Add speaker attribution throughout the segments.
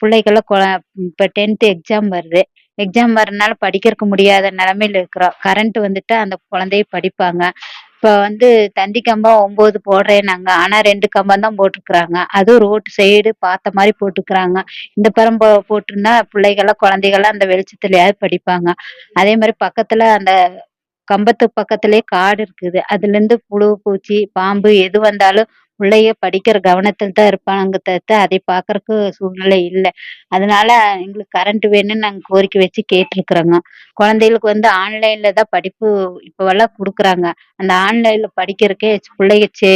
Speaker 1: பிள்ளைகள்லாம் கொ இப்போ டென்த்து எக்ஸாம் வருது. எக்ஸாம் வரனால படிக்கிறக்கு முடியாத நிலமையில இருக்கிறோம் கரண்ட் வந்துட்டு அந்த குழந்தைய படிப்பாங்க. இப்போ வந்து தந்தி கம்பம் ஒம்பது போடுறேன்னாங்க. ஆனால் ரெண்டு கம்பம் தான் போட்டிருக்குறாங்க. அதுவும் ரோட்டு சைடு பார்த்த மாதிரி போட்டுக்கிறாங்க இந்த பரம் போட்டிருந்தா பிள்ளைகள்லாம் குழந்தைகள்லாம் அந்த வெளிச்சத்துலயாவது படிப்பாங்க. அதே மாதிரி பக்கத்தில் அந்த கம்பத்து பக்கத்துலேயே காடு இருக்குது. அதுலேருந்து புழு பூச்சி பாம்பு எது வந்தாலும் பிள்ளைய படிக்கிற கவனத்தில் தான் இருப்பாங்க தவிர்த்து அதை பார்க்கறக்கு சூழ்நிலை இல்லை. அதனால எங்களுக்கு கரண்ட் வேணும்னு நாங்கள் கோரிக்கை வச்சு கேட்டிருக்கிறோங்க. குழந்தைகளுக்கு வந்து ஆன்லைனில் தான் படிப்பு இப்போவெல்லாம் கொடுக்குறாங்க. அந்த ஆன்லைனில் படிக்கிறக்கே பிள்ளைக சே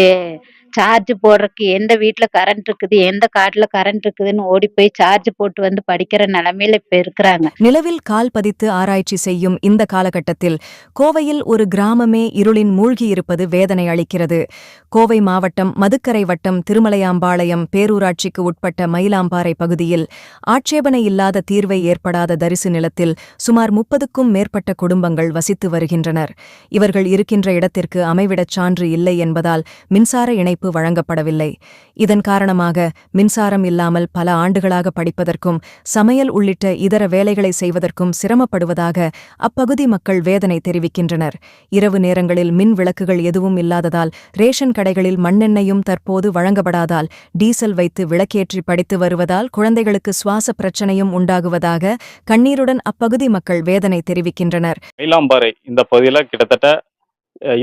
Speaker 1: சார்ஜ் போடுறதுக்கு எந்த வீட்டில் கரண்ட் இருக்குது எந்த காட்டில் கரண்ட் இருக்குதுன்னு ஓடி போய் சார்ஜ் போட்டு வந்து படிக்கிற நிலைமையில இப்ப இருக்கிறாங்க.
Speaker 2: நிலவில் கால் பதித்து ஆராய்ச்சி செய்யும் இந்த காலகட்டத்தில் கோவையில் ஒரு கிராமமே இருளின் மூழ்கி இருப்பது வேதனை அளிக்கிறது. கோவை மாவட்டம் மதுக்கரை வட்டம் திருமலையாம்பாளையம் பேரூராட்சிக்கு உட்பட்ட மயிலாம்பாறை பகுதியில் ஆட்சேபனை இல்லாத தீர்வை ஏற்படாத தரிசு நிலத்தில் சுமார் முப்பதுக்கும் மேற்பட்ட குடும்பங்கள் வசித்து வருகின்றனர். இவர்கள் இருக்கின்ற இடத்திற்கு அமைவிடச் சான்று இல்லை என்பதால் மின்சார இணைப்பு வழங்கப்படவில்லை. இதன் காரணமாக மின்சாரம் இல்லாமல் பல ஆண்டுகளாக படிப்பதற்கும் சமையல் உள்ளிட்ட இதர வேலைகளை செய்வதற்கும் சிரமப்படுவதாக அப்பகுதி மக்கள் வேதனை தெரிவிக்கின்றனர். இரவு நேரங்களில் மின் விளக்குகள் எதுவும் இல்லாததால் ரேஷன் கடைகளில் மண்ணெண்ணெயும் தற்போது வழங்கப்படாதால் டீசல் வைத்து விளக்கேற்றி படித்து வருவதால் குழந்தைகளுக்கு சுவாச பிரச்சனையும் உண்டாகுவதாக கண்ணீருடன் அப்பகுதி மக்கள் வேதனை தெரிவிக்கின்றனர்.
Speaker 3: மயிலாம்பாறை இந்த பகுதியில் கிட்டத்தட்ட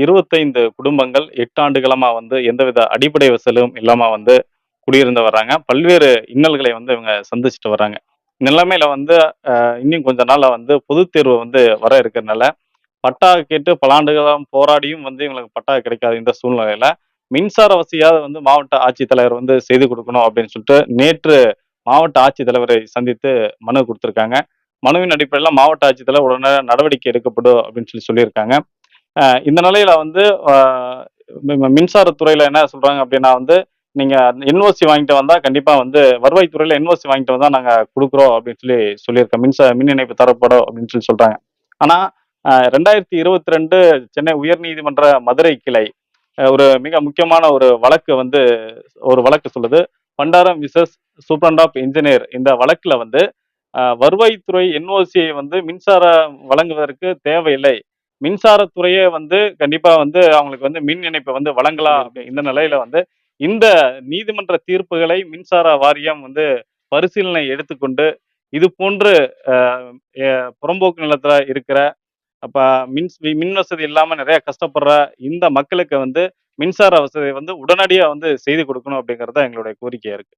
Speaker 3: இருபத்தைந்து குடும்பங்கள் எட்டு ஆண்டுகளமா வந்து எந்தவித அடிப்படை வசதியும் இல்லாம வந்து குடியிருந்து வர்றாங்க. பல்வேறு இன்னல்களை வந்து இவங்க சந்திச்சுட்டு வர்றாங்க. நிலைமையில வந்து இன்னும் கொஞ்ச நாள்ல வந்து பொது தேர்வு வந்து வர இருக்கிறதுனால பட்டா கேட்டு பல ஆண்டுகளாக போராடியும் வந்து இவங்களுக்கு பட்டா கிடைக்காது இந்த சூழ்நிலையில. மின்சார வசதியாவது வந்து மாவட்ட ஆட்சித்தலைவர் வந்து செய்து கொடுக்கணும் அப்படின்னு சொல்லிட்டு நேற்று மாவட்ட ஆட்சித்தலைவரை சந்தித்து மனு கொடுத்துருக்காங்க. மனுவின் அடிப்படையில் மாவட்ட ஆட்சித்தலைவர் உடனே நடவடிக்கை எடுக்கப்படும் அப்படின்னு சொல்லி சொல்லியிருக்காங்க. இந்த நிலையில வந்து மின்சாரத்துறையில என்ன சொல்றாங்க அப்படின்னா வந்து நீங்க என்ஓசி வாங்கிட்டு வந்தா கண்டிப்பா வந்து வருவாய்த்துறையில என்ஓசி வாங்கிட்டு வந்தா நாங்க கொடுக்குறோம் அப்படின்னு சொல்லி சொல்லியிருக்கோம் மின்சார மின் இணைப்பு தரப்படும் அப்படின்னு சொல்லி சொல்றாங்க. ஆனா ரெண்டாயிரத்தி இருபத்தி ரெண்டு சென்னை உயர்நீதிமன்ற மதுரை கிளை ஒரு மிக முக்கியமான ஒரு வழக்கு வந்து ஒரு வழக்கு சொல்லுது. பண்டாரம் விசஸ் சூப்ரண்ட் ஆஃப் இன்ஜினியர் இந்த வழக்குல வந்து வருவாய்த்துறை என்ஓசியை வந்து மின்சாரம் வழங்குவதற்கு தேவையில்லை. மின்சாரத்துறையே வந்து கண்டிப்பா வந்து அவங்களுக்கு வந்து மின் இணைப்பை வந்து வழங்கலாம் இந்த நிலையில வந்து இந்த நீதிமன்ற தீர்ப்புகளை மின்சார வாரியம் வந்து பரிசீலனை எடுத்துக்கொண்டு இது போன்று புறம்போக்கு நிலத்துல இருக்கிற அப்ப மின் மின் வசதி இல்லாம நிறைய கஷ்டப்படுற இந்த மக்களுக்கு வந்து மின்சார வசதியை வந்து உடனடியா வந்து செய்து கொடுக்கணும் அப்படிங்கறது தான் எங்களுடைய கோரிக்கையா இருக்கு.